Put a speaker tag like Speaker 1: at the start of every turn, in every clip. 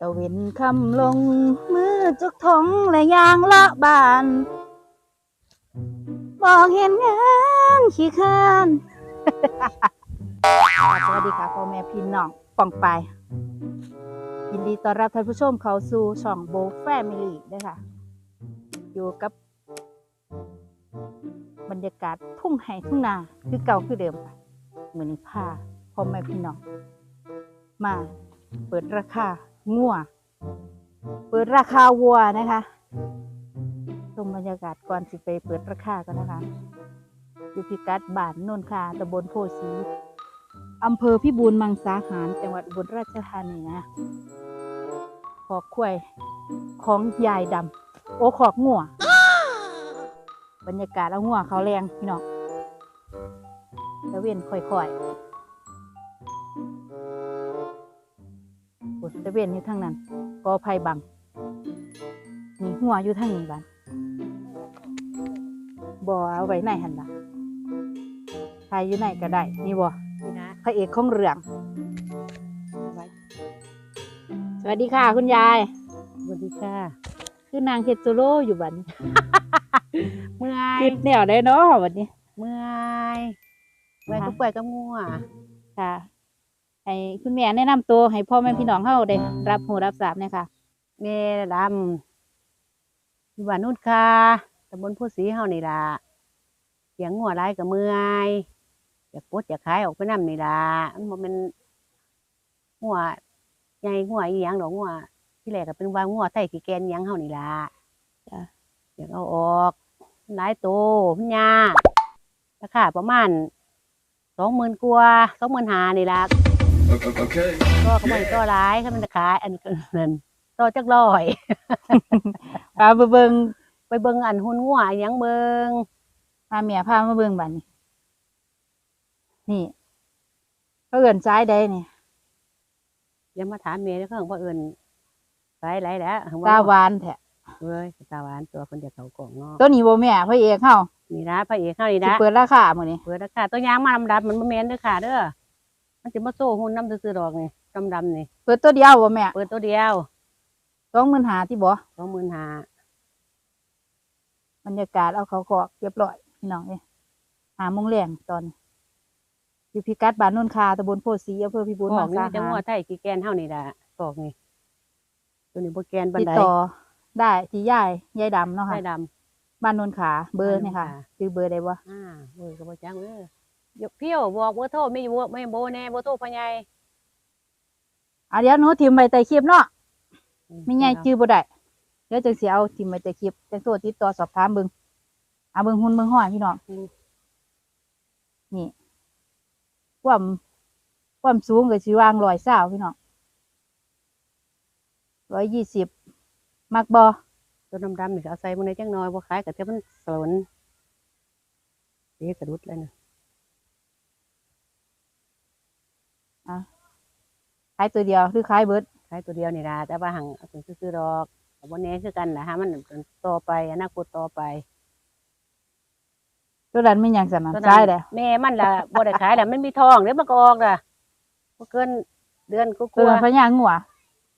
Speaker 1: ตะเวนคำลงมือจุกทงและยางละบานบอกเห็นงานขี้ข้านสวัสดีค่ะพ่อแม่พี่น้องป่องไปยินดีต้อนรับท่านผู้ชมเข้าสู่ช่องโบแฟมิลี่ด้วยค่ะ อยู่กับบรรยากาศทุ่งไห่ทุ่งนาคือเก่าคือเดิมค่ะมือนี้าพ่อแม่พี่น้องมาเปิดราคา งัวเปิดราคาวัวนะคะชมบรรยากาศก่อนสิไปเปิดราคากันนะคะ อยู่พิกัดบ้านโนนคาตำบลโพสีอำเภอพิบูลมังสาหาร จังหวัดอุบลราชธานีนะขอกควยของยายดำโอ้ขอกงัวบรรยากาศเอางัวเขาแรงพี่น้องตะเวนค่อยๆ ปวดตะเวนอยู่ทางนั้นกอไผ่บังนี่หัวอยู่ทางนี้บ้านบ่เอาไว้ไหนหันล่ะใครอยู่ไหนก็ได้นี่บ่
Speaker 2: นี่นะ
Speaker 1: พระเอกของเรื่องสวัสดีค่ะ คุณยาย
Speaker 2: สวัสดีค่ะ
Speaker 1: คือนางเฮดโซโลอยู่บัดนี้
Speaker 2: เมื่อยคิ
Speaker 1: ดแนวได้เนาะบัดนี้
Speaker 2: เมื่อยเมื่อยก็ป่วยก็งัว
Speaker 1: ค่ะ ให้คุณแม่แนะนำตัวให้พ่อแม่พี่น้องเฮาได้รับหูรับทราบเนี่ยค่ะ
Speaker 2: แม่ดำอยู่บ้านนุ่นค่ะตำบลผู้ศรีเฮานี่ล่ะเสียงงัวร้ายก็เมื่อยอยากปลดอยากขายออกไปนำนี่ล่ะมันบ่แม่นงัวใหญ่งัวอีหยังดอกงัวที่แรกก็เป็นว่างัวไทยขี้แกนอีหยังเฮานี่ล่ะ
Speaker 1: จ้ะ
Speaker 2: อยากเอาออกหลายโตมันยากราคาประมาณ20,000กว่า25,000นี่ล่ะ
Speaker 3: Okay.
Speaker 2: ก็เขาบอกต่อร้ายเขาเป็นตะขายอันนี้ก็นั่นต่อจักร้อย
Speaker 1: พาไปเบิ่ง
Speaker 2: ไปเบิ่งอันหุ่นงัวอิหยังเบิ่ง
Speaker 1: พาแม่พามาเบิ่งบัดนี้ นี่เขาเอิ้นซ้ายใดนี่
Speaker 2: อยังมาถามเมียแล้วเขาบอกว่าเอิ้นสายไรแล้ว
Speaker 1: ตาหวานแท้
Speaker 2: เว้ยตาหวานตัวคนเดียวเขากล่องเนาะ
Speaker 1: ตัวนี้บ่แม่พระเอกเฮา
Speaker 2: นี่นะพระเอกเขานี่
Speaker 1: สิ
Speaker 2: นะ
Speaker 1: เปิดราคามื้อนี้
Speaker 2: เปิดราคาตัวยางมาดำๆมันบ่แม่นเด้อค่ะเด้อ มันสิมาโซ่หุ่นน้ำซื่อๆดอกนี่ดำๆนี่
Speaker 1: เปิดตัวเดียวบ่แม่
Speaker 2: เปิดตัวเดียว
Speaker 1: 25,000ที่บ่
Speaker 2: สองหมื่นห้า
Speaker 1: บรรยากาศเอาเขากอกเรียบร้อยพี่น้องเอ้ยหาโมงแรงตอนนี้อยู่พิกัดบ้านโนนคาตำบลโพสีอำเภอพิบูล
Speaker 2: กล่
Speaker 1: มั
Speaker 2: อง
Speaker 1: ง
Speaker 2: นี่
Speaker 1: สา
Speaker 2: มีแต่
Speaker 1: หา
Speaker 2: งัว
Speaker 1: ร
Speaker 2: ไทยกี่แกนเท่านี่ล่ะกล่องนี่ตัวนี้บ่แกนบัน
Speaker 1: ติด
Speaker 2: ได
Speaker 1: ต่อได้ที่ยายยายดำเนาะค่ะ
Speaker 2: ไทยดำ
Speaker 1: บ้านโนนขาเบอร์เนี่ยค่ะ
Speaker 2: บ้านโนนขา
Speaker 1: คือเบอร์ใดวะ
Speaker 2: อ่าเบอร์ก็บ่จังเด้อยก เพี้ยวบอกเบอร์โทรไม่บ่ไม่โบแน่เบอร์โทรพ่อใหญ่
Speaker 1: อะเดี๋ยวหนูทิมไปใต้คลิปเนาะ
Speaker 2: อื
Speaker 1: ไม่ไงจื้อบ่ได้เดี๋ยวจังสิเอาทิมไปใต้คลิปจังโทรติดต่อสอบถามเบิ่งเอาเบิ่งหุ่นเบิ่งห้อยพี่น้องนี่ความความสูงก็สิวางร้อยเศร้าพี่น้องร้อยยี่สิบมักบ่
Speaker 2: ตัวดำๆนี่ก็เอาใส่มื้อในจังน้อยบ่ขายก็เท่ามันสนเอ๊ะกระดุดเลยนะ
Speaker 1: ขายตัวเดียวหรือขายเบิด
Speaker 2: ขายตัวเดียวนี่ล่ะแต่ว่าหังเอาถึงซื้อๆดอกก็บ่แน่คือกันล่ะฮะมันต่อไปอนาคตต่อไป
Speaker 1: ตัวนั้นไม่ยังสนั่น
Speaker 2: ตัว
Speaker 1: ใช่เด้อ
Speaker 2: แม่มันล่ะบ่ได้ขายล่ะมันมีทองเดี๋ยวมันก็ออกล่ะบ่เกินเดือนก
Speaker 1: ตัว
Speaker 2: ว่า
Speaker 1: นั้นพญางัว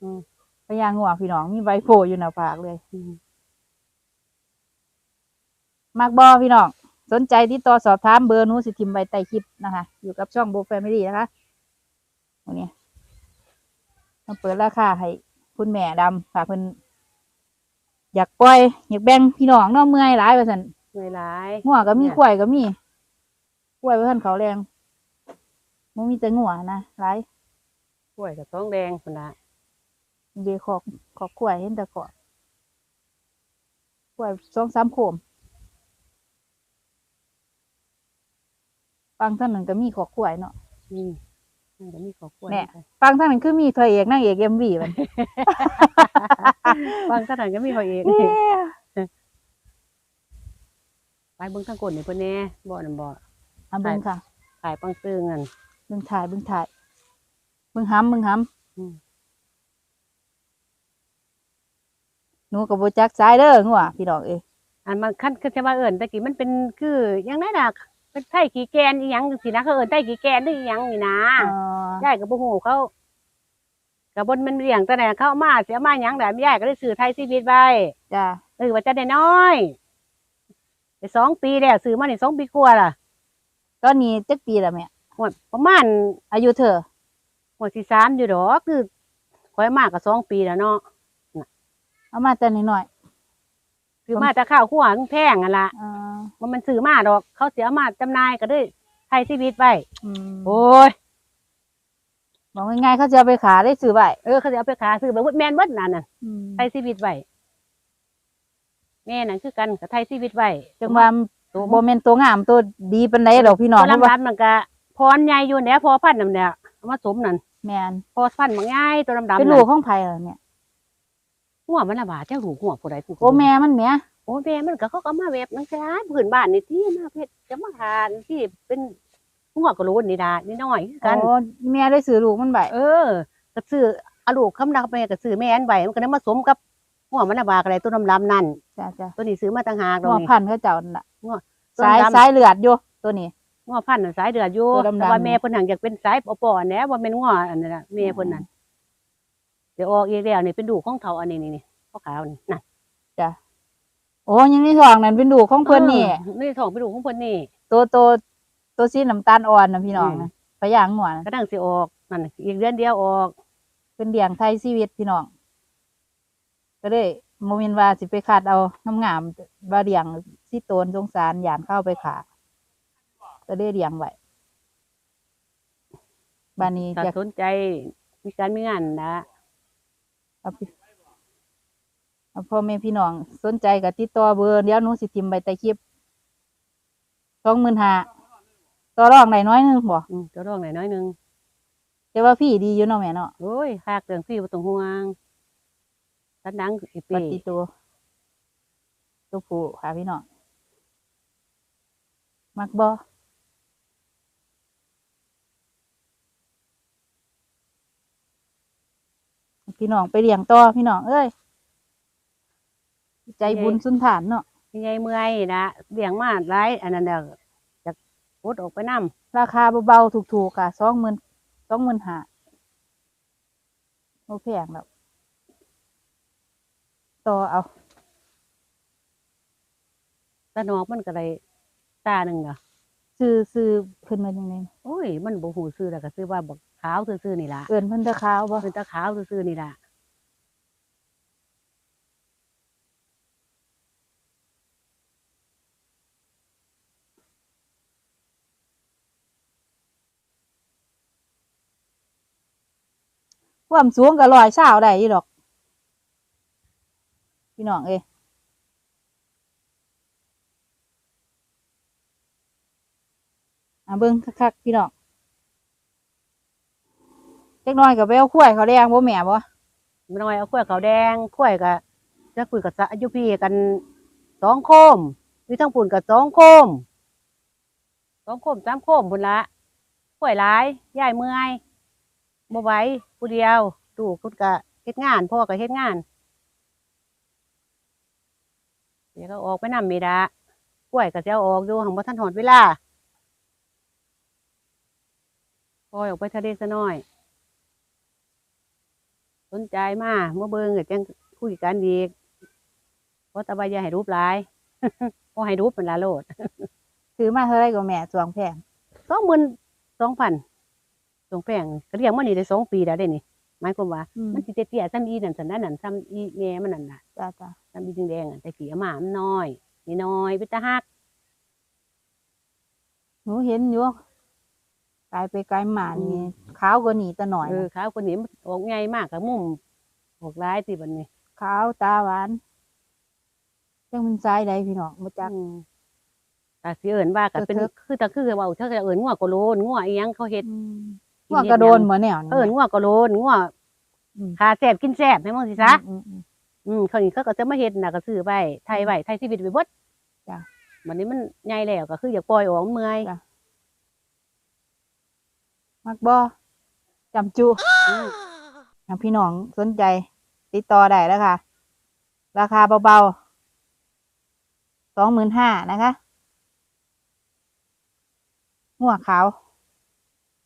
Speaker 2: อืม
Speaker 1: พญางัวพี่น้องมีใบโผล่อยู่หน้าผากเลย
Speaker 2: ๆอืม
Speaker 1: มักบอพี่น้อง สนใจติดต่อสอบถามเบอร์หนูสิทิมใบใต้คลิปนะคะ อยู่กับช่องโบแฟมิลี่นะคะ วันนี้มาเปิดราคาให้คุณแม่ดำค่ะเพิ่นอยากปล่อย อยากแบ่งพี่น้องเน้องเมื่อยหลายว่าซั่น
Speaker 2: เหนื่อยหลาย
Speaker 1: งัวก็มี
Speaker 2: เนี่ย
Speaker 1: ควายก็มีควายเพิ่นเขาแรงมันมีแต่งัวนะหลาย
Speaker 2: กล้วยกับท้องแดงพุ่นน่ะ
Speaker 1: เดขอกขอกควายเห็นแต่ขอกควายสองสามโคมฟังท่านหนึ่งก็มีขอกควายเนาะ
Speaker 2: อืม มันก็มีขอกล้วย
Speaker 1: แน่ฟังท่านหนึ่งคือมีพระเอกนางเอกเอ็มวีมัน
Speaker 2: บางขนาดก็มีเขาเองไปเบิ่งทางกดนี่เพิ่นแหน่บ่นั่นบ่
Speaker 1: เอาเบิ่งค่ะ
Speaker 2: ขายปังซื้อเงิน
Speaker 1: เบิ่งถ่ายเบิ่งถ่ายเบิ่งห้ำเบิ่งห้
Speaker 2: อืมำ
Speaker 1: หนูกับโบจักสายเด้องัวพี่น้องเอ้ย
Speaker 2: อันมันคันคือจะว่าเอิ้นตะกี้มันเป็นคือหยังไงน่ะ เป็นไทขี้แกนอีหยังจังซี่นะเขาเอิ้นไทขี้แกนหรืออีหยังนี่นะ
Speaker 1: อ๋อยา
Speaker 2: ยก็บ่ฮู้เขาก็กับบนมันเลี้ยงแต่ไหนเข้ามาเสียมาหยังแต่ไม่ยายก็ได้ซื้อไทยชีวิตไว้
Speaker 1: จ้ะ
Speaker 2: เออว่าจะได้น้อยได้สองปีแล้วซื้อมานี่สองปีกว่าล่ะ
Speaker 1: ตอนนี้จักปีแล้วแม่
Speaker 2: หมดประมาณ
Speaker 1: อายุเธอ
Speaker 2: หมดสี่สามอยู่ดอกคือคอยมากกับสองปีแล้วเนาะ
Speaker 1: เอามาแต่น้อย
Speaker 2: ซื้อมาแต่ข้าวขั้วแพงอะล่ะ
Speaker 1: ๆเอ่อ
Speaker 2: มันมันซื้อมาดอก เขาเสียมาจำหนายก็ได้ไทยชีวิตไว้
Speaker 1: อืม
Speaker 2: โอ้ย
Speaker 1: บอกง่ายๆเขาจะเอาไปขายได้ซื้อไว้
Speaker 2: เออเขาจะเอาไปขายซื้อไปวุดแมนวัดนั่นน่ะ
Speaker 1: อืม
Speaker 2: ไทยชีวิตไว้แม่นั่นคือกันกับไทยชีวิตไว้
Speaker 1: จังว่า
Speaker 2: ตัว
Speaker 1: บ่แม่นตัวงามตัวดีปานใดดอกพี่น้อง
Speaker 2: ตัว
Speaker 1: เพราะว่า
Speaker 2: ดำๆมันก็พรใหญ่อยู่เนี่ยพอพันธุ์นั่นเนี่ยเอามาสมนั่น
Speaker 1: แม่น
Speaker 2: พอพันธุ์บางง่ายตัวดำๆ
Speaker 1: เป็นลูกของไผเหรอเนี่ย
Speaker 2: หัวมันละบาดเจ้าหูหัวผู้ใดผู้
Speaker 1: โอ้แม่มันแหม่
Speaker 2: โอ้แม่มันก็เขาก็มาเว็บนังจ้าผืนบ้านนี่ที่มาเพชรจะมาทานที่เป็นหัวกระโหลนนี่ดานี่น้อยคือกัน
Speaker 1: โอ้แม่ได้ซื้อลูกมันไว้
Speaker 2: เออก็ซื้อเอาลูกคำนักแม่ก็ซื้อแม่อันใบมันก็ได้มาสมกับหัวมันละบาดอะไรตัวดำๆนั่น
Speaker 1: จ้ะจ้ะ
Speaker 2: ตัวนี้ซื้อมาต่างหาก
Speaker 1: หั
Speaker 2: เรา
Speaker 1: ว
Speaker 2: นี่
Speaker 1: พันธุ์เขาเจ้านั่นล่ะ
Speaker 2: งัว
Speaker 1: สาย
Speaker 2: ต้นดำ
Speaker 1: สายเลือดอยู่ตัวนี้
Speaker 2: งัวพันธุ์น่ะสายเดือดอยู่
Speaker 1: ตัวดำๆ
Speaker 2: แต่ว่าแม่เพิ่นหังอยากเป็นสายปอๆอันแหน่ว่าเป็นงัวอันนั้นน่ะแม่เพิ่นนั่นเดี๋ยวออกอีกแล้วนี่เป็นดูกของเขาอันนี้นี่นี่ขาวๆนี่นั่น
Speaker 1: โอ้ยังในท้องนั่นเป็นลูกของเพิ่นนี่
Speaker 2: ออนี่ท้องเป็นดูกของเพิ่นนี่
Speaker 1: ตัวตัวตัวสีน้ำตาลอ่อนนะพี่น้อง
Speaker 2: อืม
Speaker 1: นะพยางหัวนะ
Speaker 2: ก็ดังสิออกนั่นน่ะอีกเดือนเดียวออก
Speaker 1: เป็นเลี้ยงไทยชีวิตพี่น้องก็เลยโมเมนว่าสิไปขาดเอาน้ำงามๆว่าเลี้ยงสิโตนสงสารหยานเข้าไปขาก็เลยเลี้ยงไว้บ้านนี้
Speaker 2: ถ้า
Speaker 1: อยาก
Speaker 2: สนใจมีการมีงานนะ
Speaker 1: เอาพี่เอาพ่อแม่พี่น้องสนใจกับติดต่อเบอร์เดี๋ยวหนูสิทิมใบใต้คลิปสองหมื่นห้าต่อรองไหนน้อยหนึงบ่
Speaker 2: อืมจะร้องหน่อยน้อยหนึง
Speaker 1: แต่ว่าพี่ดีอยู่เนาะแม่เนาะ
Speaker 2: โอ้ยหากเรื่องพี่บ่ต้องห่วงตัดดังอี
Speaker 1: ป
Speaker 2: ปี
Speaker 1: ฏิตัวตัวผู้ค่ะพี่น้องมักบอ พี่น้องไปเลี้ยงต่อพี่น้องเอ้ยใจบุญสุนฐานเนาะ
Speaker 2: ยังไงเมื่อยนะเลี้ยงมาหลายอันนั้นเด้อจะปลดออกไปนํ
Speaker 1: ราคาเบาๆถูกๆค่ะสองหมื่นสองหมื่นห้าโอแพงแล้วต่อเอา
Speaker 2: ตานอกมันก็ได้ตาหนึงอะ
Speaker 1: ซื้อซื้อเพิ่นมาจังไง
Speaker 2: โอ้ย มันบ่ฮู้ชื่อแล้วก็ซื้อว่าบัก ขาวซื่อๆนี่ล่ะ
Speaker 1: เอิ้นเพิ่นตะขาวบ่
Speaker 2: เป็นตาขาวซื่อๆนี่ล่ะ
Speaker 1: ความสูงก็ร้อยเช้าได้อยู่ดอก พี่น้องเอ้ยอะเบิ่งคักๆพี่น้อง เล็กน้อยกับแววคุ้ยเขาแดงบ่แม่บ่
Speaker 2: มน้อยเอาข้วยขาวแดงข้วยก็จะคุยกับสะอายุพี่กันสองโคมมีทั้งปุ่นกับสองโคมสองโคมสามโคมพุ่นละข้วยหลายยายเมื่อยบ่ไหวผู้เดียวลูกพุ่นก็เฮ็ดงานพ่อก็เฮ็ดงานเดี๋ยวก็ออกไปนำมีดาข้วยก็จะเอาออกอยู่หังบ่ทันหอดเวลาปล่อยออกไปทะเลซะหน่อย สนใจมาเมื่อเบิ่งก็จังคุยกันอีกเพราะแตะบายาให้รูปหลายพอให้รูปเป็นละโลด
Speaker 1: ซื้อมาเท่าไรก็แม่สวงแพง
Speaker 2: สองหมื่นสองพันสองแปลงก็เรียกมันนี่ได้สองปีแล้วเด้นี่หมายความว่า
Speaker 1: อืม
Speaker 2: มันสิเตี้ยๆซ้ำอีนั่นสันนั่นนั่นซ้ำอีแม่มันนั่นน่ะ
Speaker 1: จ้าจ้า
Speaker 2: ซ้ำอีแดงๆอะแต่กี่อามามันน้อยนี่น้อยเป็นตาฮัก
Speaker 1: หนูเห็นอยู่ กลายไปไกลมานี่ขาวกว่านี่ตะหน่อย
Speaker 2: เออ
Speaker 1: นะ
Speaker 2: ขาวคนนี้มันออกใหญ่มากกับมุมออกร้ายสิบัดนี้
Speaker 1: ขาวตาหวานจังมันสายใดพี่น้องบ่จัก
Speaker 2: อืมแต่สิเอิ้นว่าก็เป็น
Speaker 1: เทิก
Speaker 2: คือตะคือเว่าถ้าจะเอิ้นงัวก็โลนงัวอีหยังเขาเฮ็ด
Speaker 1: อืมว่ากระโดนเหมือนแนวนี้
Speaker 2: เอิ้นงัวก็โลนงัว
Speaker 1: อืม
Speaker 2: ขาแซ่บกินแซ่บให้มึงสิซะ
Speaker 1: อืมอืม
Speaker 2: อืมเขานี่เขาก็จะมาเฮ็ดน่ะก็ซื้อไว้ไทยไว้ไทยชีวิตไปเบิด
Speaker 1: จ้ะ
Speaker 2: วันนี้มันใหญ่แล้วก็คืออยากปล่อยออกมันเมื่อย
Speaker 1: จ้ะ มักบ่จำจู
Speaker 2: อืม
Speaker 1: อะพี่น้องสนใจ ติดต่อได้แล้วค่ะ ราคาเบาๆสองหมื่นห้านะคะหัวขาว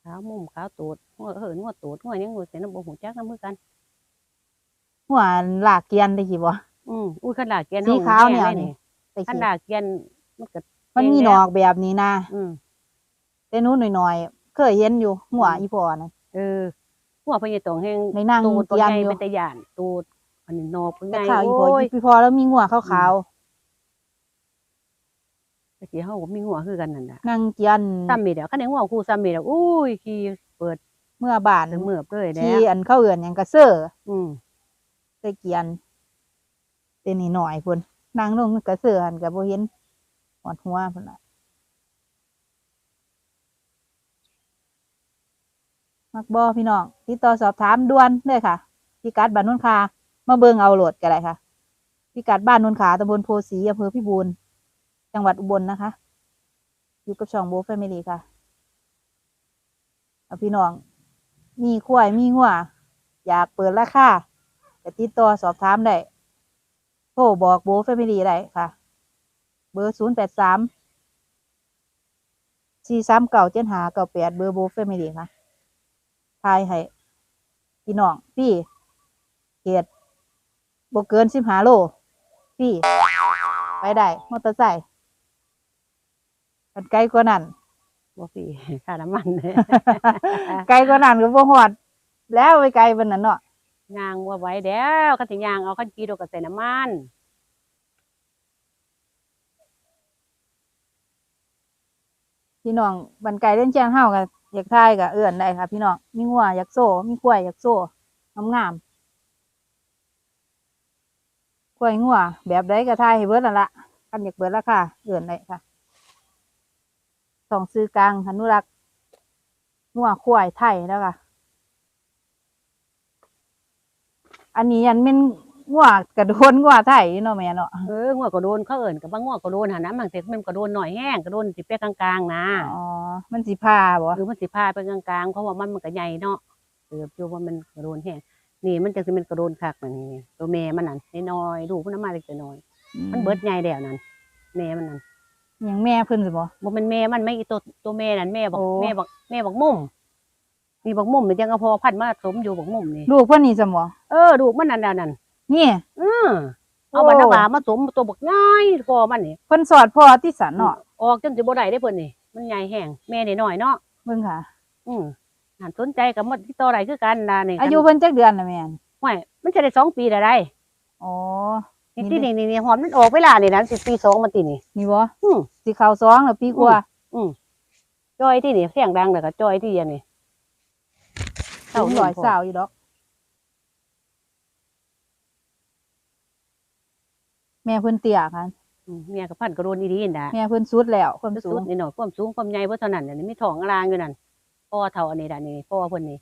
Speaker 2: ขาวมุมขาวตูดงัวเหินงัวโตดงัวหยังงัวแต่น้ำบ่หูจักน้ำมือกัน
Speaker 1: หัวลากเกียนได้กี่บ่
Speaker 2: อืมอุ้ยขันดาเกียน
Speaker 1: สีขาวเนี่ย
Speaker 2: แน่
Speaker 1: นี่ตะ
Speaker 2: ขัน
Speaker 1: กี้
Speaker 2: ดาเกียนมันก็
Speaker 1: มันมีหนอกแบบนี้นะ
Speaker 2: อืม
Speaker 1: แต่หนู้นหน่อยๆ เคยเห็นอยู่หัวอีพอนะ
Speaker 2: เออหัวพญาตองแห้ง
Speaker 1: ในนั่ง
Speaker 2: โตตัว
Speaker 1: เกีย
Speaker 2: ให
Speaker 1: น
Speaker 2: ญ่
Speaker 1: อยู่
Speaker 2: เป็นตะยานโตอันนี้นอเป็น
Speaker 1: แต่
Speaker 2: ไง
Speaker 1: ข่าวอีพอ
Speaker 2: โอ้ย
Speaker 1: อีพอแล้วมีหัวขาว
Speaker 2: ตะกี้เฮาก็มีหัวคือกันนั่นน่ะ
Speaker 1: ๆนั่งเกียน
Speaker 2: ซ้ำมีเดียวคันได้หัวคู่ซ้ำมีเดียวอุ้ยขี่เปิด
Speaker 1: เมื่อบ้าน
Speaker 2: ถึงเมือบเลยแล้
Speaker 1: ที่
Speaker 2: ว
Speaker 1: อันเข้าเอื่อนหยังกระเซ้อ
Speaker 2: อืม
Speaker 1: ตะเกียนเต็นี่หน่อยพุ่นนั่งลงกระเซ้อหันก็บ่เห็นหอดหัวพุ่นน่ะ มักบ่พี่น้องติดต่อสอบถามด่วนเลยค่ะพิกัดบ้านนุนคามาเบิงเอาโหลดก็ได้ค่ะพิกัดบ้านนุนขาตำบลโพสีอำเภอพิบูลจังหวัดอุบลนะคะ อยู่กับช่องโบแฟมิลี่ค่ะเอาพี่น้อง มีควายมีงัวอยากเปิดราคาจะติดต่อสอบถามได้โทรบอกโบแฟมิลี่ได้ค่ะ เบอร์ศูนย์แปดสามสี่สามเก่าเจ็ดหาเก่าแปดเบอร์โบแฟมิลี่ค่ะ ทายให้พี่น้องพี่เกียรบเกินสิบหาโลพี่ไปได้มอเตอร์ไซค์กันไกลกว่านั้น
Speaker 2: บ่พี่ค่าน้ำมันเลย
Speaker 1: ไกลกว่านั้นก็บ่ฮอด แล้วไปไกลปานนั้นเนาะ
Speaker 2: ยางว่าไหว้แล้วคันสิยางเอาคันกี่ดอกก็ใส่น้ำมัน
Speaker 1: พี่น้องบันไกลเล่นเชียงเฮาก็ อยากทายก็เอื้อนได้ค่ะ พี่น้องมีงัวอยากโซ่มีกล้วยอยากโซ่งามๆกล้วยงัวแบบใดก็ทายให้เบิดนั่นละคันอยากเบิดราคาเอื้อนได้ค่ะสองซื้อกลางอนุรักษ์งัวควายไทยแล้วค่ะ อันนี้ยันเป็น งัวกระโดนงัวไทยเนาะแม่เนาะ
Speaker 2: เอองัวก็โดนเขาเอิ้นกับบางงัวก็โดนหาน้ำบางเสมันก็โดนหน่อยแห้งก็โดนสิเปียกลางๆนะ
Speaker 1: อ๋อมันสิพาบ่
Speaker 2: หรือมันสิพาไปกลางๆเพราะว่ามันมันก็ใหญ่เนาะเกือบอยู่ว่ามันกระโดนแห้งนี่มันจะสิเป็นกระโดนคักนั่นนี่ตัวแม่มันนั่นน้อยๆลูกมันมาเล็กน้อย มันเบิดใหญ่แล้วนั่นแม่มันนั่น
Speaker 1: หยังแม่เพิ่นสิบ่
Speaker 2: บ่เป็นแม่มันไม่อีตัวตัวแม่นั่นแม่บอก
Speaker 1: โอ้
Speaker 2: แม่บอกแม่บอกมุมนี่บอกมุมนี่จังเอาพอพันธุ์มาสมอยู่บอกมุมนี่
Speaker 1: ลูกเพิ่นนี่ซั่นบ่
Speaker 2: เออลูกมันนั่นน่ะนั่ น
Speaker 1: นี่
Speaker 2: อือเอาบรรณบามาสมตัวบักง่ายพอมันนี่
Speaker 1: เพิ่นสอดพ่อที่สันเนาะ
Speaker 2: ออกจนสิบ่ได้ได้เพิ่นนี่มันใหญ่แห้งแม่นี่น้อยเนาะ
Speaker 1: เบิ่งค่ะ
Speaker 2: อือหันสนใจกับมันที่ต่อได้คือกันน่ะนี่
Speaker 1: อายุเพิ่นจักเดือนน่ะแม่น
Speaker 2: ห้วยมันจะได้สองปีได้ได้
Speaker 1: อ๋อ
Speaker 2: นี่
Speaker 1: นี่
Speaker 2: ที่นี่นี่หอมมันออกเวลานี่นะสิปีสองมันตินี่
Speaker 1: นี่บ่
Speaker 2: อือ
Speaker 1: สิเข้าสองแล้วปีกว่า
Speaker 2: จอยที่นี่เสียงดังแล้วก็จอยที่อันนี่
Speaker 1: สูงร้อยสาวอยู่ดอก แม่เพิ่นเตี้ยค่ะ
Speaker 2: อืมเมียกับพันกระโดนอีดีน่ะ
Speaker 1: แม่เพิ่นสุดแล้วความสู
Speaker 2: สุ
Speaker 1: ง
Speaker 2: ดๆนี่หน่อยความสูงความใหญ่บ่เท่านั้นน่ะนี่มีท้องอลางอยู่นั่นพ่อเท่าอันนี้ล่ะนี่พ่อเพิ่นนี่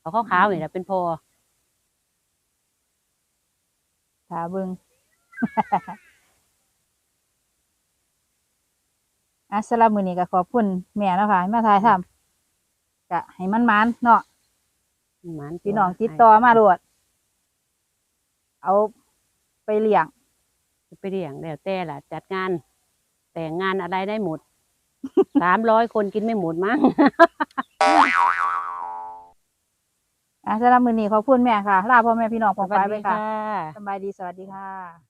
Speaker 2: เขาขาวๆนี่ล่ะเป็นพ่อ
Speaker 1: ถ้าเบิ่งอะสำหรับมื้อนี้ก็ขอบคุณแม่เนาะค่ะที่มาถ่ายทำก็ให้มันมันๆเนาะ
Speaker 2: หมาน
Speaker 1: พี่น้องติดต่อมาโลดเอาไปเลี้ยง
Speaker 2: ไปเลี้ยงแล้วแต่ล่ะ จัดงาน แต่งงานอะไรได้หมด สามร้อยคนกินไม่หมดมั้ง
Speaker 1: อะสำหรับมื้อนี้ขอบคุณแม่ค่ะ ลาพ่อแม่พี่น้องของไปไปค่ะ
Speaker 2: สวัสดี
Speaker 1: สบายดีสวัสดีค่ะ